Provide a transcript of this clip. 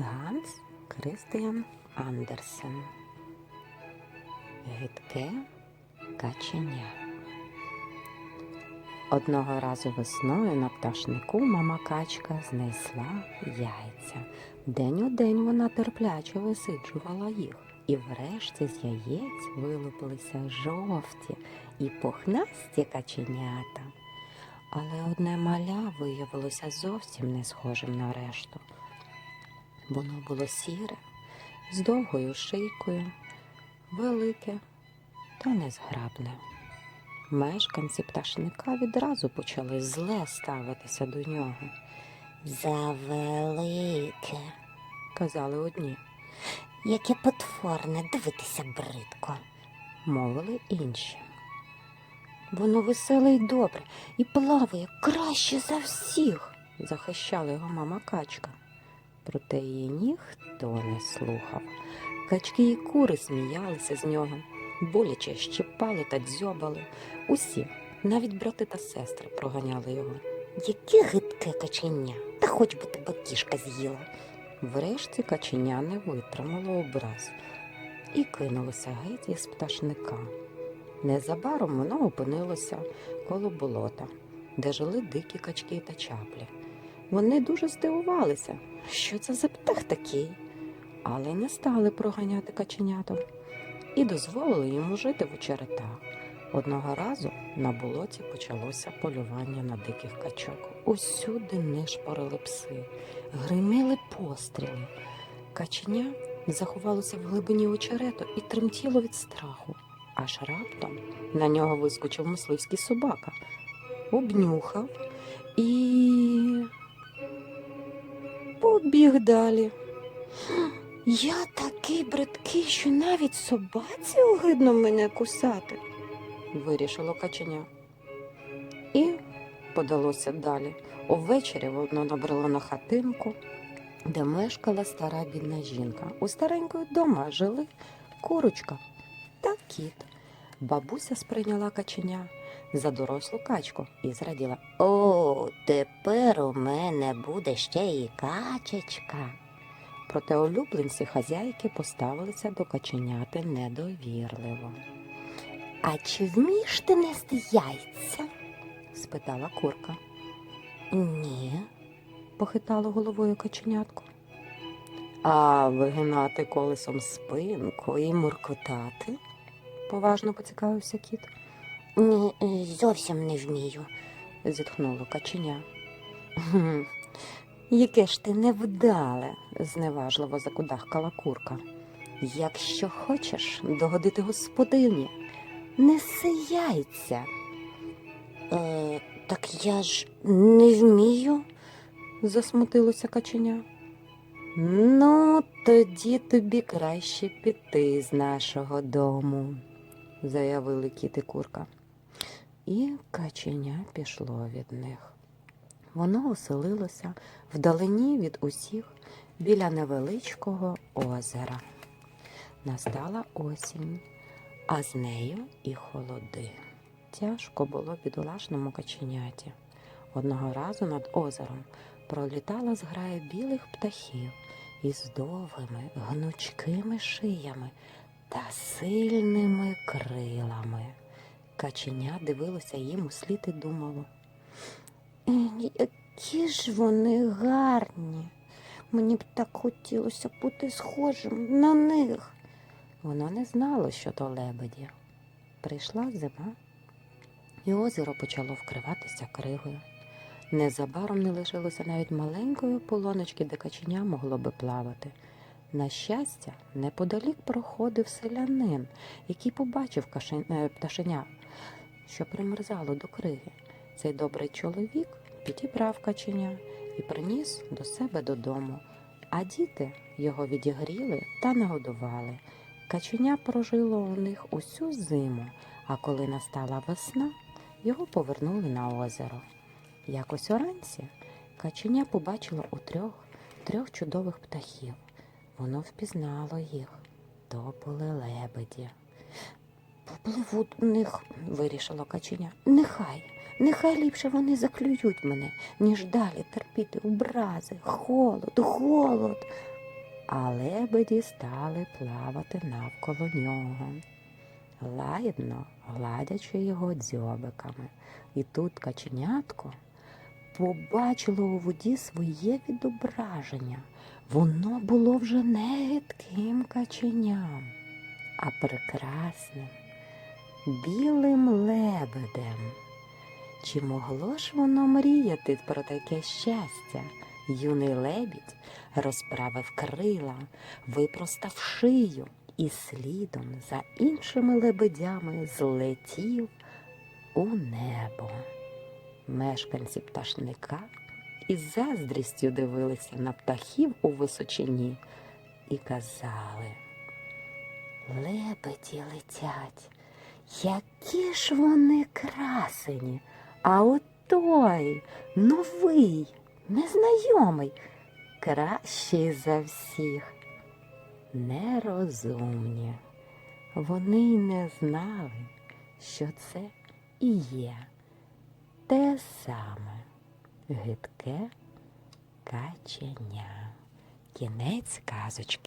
Ганс Кристіан Андерсен. Гидке каченя. Одного разу весною на пташнику мама качка знайшла яйця. День у день вона терпляче висиджувала їх, і врешті з яєць вилупилися жовті і пухнасті каченята. Але одне маля виявилося зовсім не схожим на решту. Воно було сіре, з довгою шийкою, велике та незграбне. Мешканці пташника відразу почали зле ставитися до нього. Завелике, казали одні. Яке потворне, дивитися бридко, мовили інші. Воно веселе й добре і плаває краще за всіх, захищала його мама качка. Проте її ніхто не слухав. Качки і кури сміялися з нього, боляче щипали та дзьобали. Усі, навіть брати та сестри, проганяли його. Яке гидке каченя, та хоч би тебе кішка з'їла. Врешті каченя не витримало образ і кинулося геть із пташника. Незабаром воно опинилося коло болота, де жили дикі качки та чаплі. Вони дуже здивувалися, що це за птах такий, але не стали проганяти каченятам і дозволили йому жити в очеретах. Одного разу на болоті почалося полювання на диких качок. Усюди нишпорили пси, гриміли постріли. Каченя заховалося в глибині очерету і тремтіло від страху. Аж раптом на нього вискочив мисливський собака, обнюхав і побіг далі. Я такий бридкий, що навіть собаці огидно мене кусати, вирішило каченя. І подалося далі. Увечері воно набрало на хатинку, де мешкала стара бідна жінка. У старенької дома жили курочка та кіт. Бабуся сприйняла каченя за дорослу качку і зраділа. О, тепер у мене буде ще і качечка. Проте улюбленці хазяйки поставилися до каченяти недовірливо. А чи вмієш ти нести яйця? спитала курка. Ні, похитало головою каченятко. А вигинати колесом спинку і муркотати? поважно поцікавився кіт. Ні, зовсім не вмію, зітхнуло каченя. «Гм, Яке ж ти невдале, зневажливо закудахкала курка. Якщо хочеш догодити господині, неси яйця. Е, так я ж не вмію, засмутилося каченя. Ну, тоді тобі краще піти з нашого дому, заявили кіт і курка. І каченя пішло від них. Воно оселилося вдалині від усіх біля невеличкого озера. Настала осінь, а з нею і холоди. Тяжко було бідолашному каченяті. Одного разу над озером пролітала зграя білих птахів із довгими гнучкими шиями та сильними крилами. Каченя дивилося їм у слід і думало. Які ж вони гарні. Мені б так хотілося бути схожим на них. Воно не знало, що то лебеді. Прийшла зима, і озеро почало вкриватися кригою. Незабаром не лишилося навіть маленької полоночки, де каченя могло би плавати. На щастя, неподалік проходив селянин, який побачив е, пташеня, що примерзало до криги. Цей добрий чоловік підібрав каченя і приніс до себе додому, а діти його відігріли та нагодували. Каченя прожило у них усю зиму, а коли настала весна, його повернули на озеро. Якось уранці каченя побачило у трьох трьох чудових птахів. Воно впізнало їх. То були лебеді. Попливу до них, вирішило каченя. Нехай, нехай ліпше вони заклюють мене, ніж далі терпіти образи, холод, голод. а лебеді стали плавати навколо нього, лагідно гладячи його дзьобиками. І тут каченятко побачило у воді своє відображення. Воно було вже не гидким каченям, а прекрасним білим лебедем. Чи могло ж воно мріяти про таке щастя? Юний лебідь розправив крила, випростав шию і слідом за іншими лебедями злетів у небо. Мешканці пташника із заздрістю дивилися на птахів у височині і казали Лебеді летять, які ж вони красені, а от той новий, незнайомий, кращий за всіх. Нерозумні. Вони й не знали, що це і є те саме гидке каченя. Кінець казочки.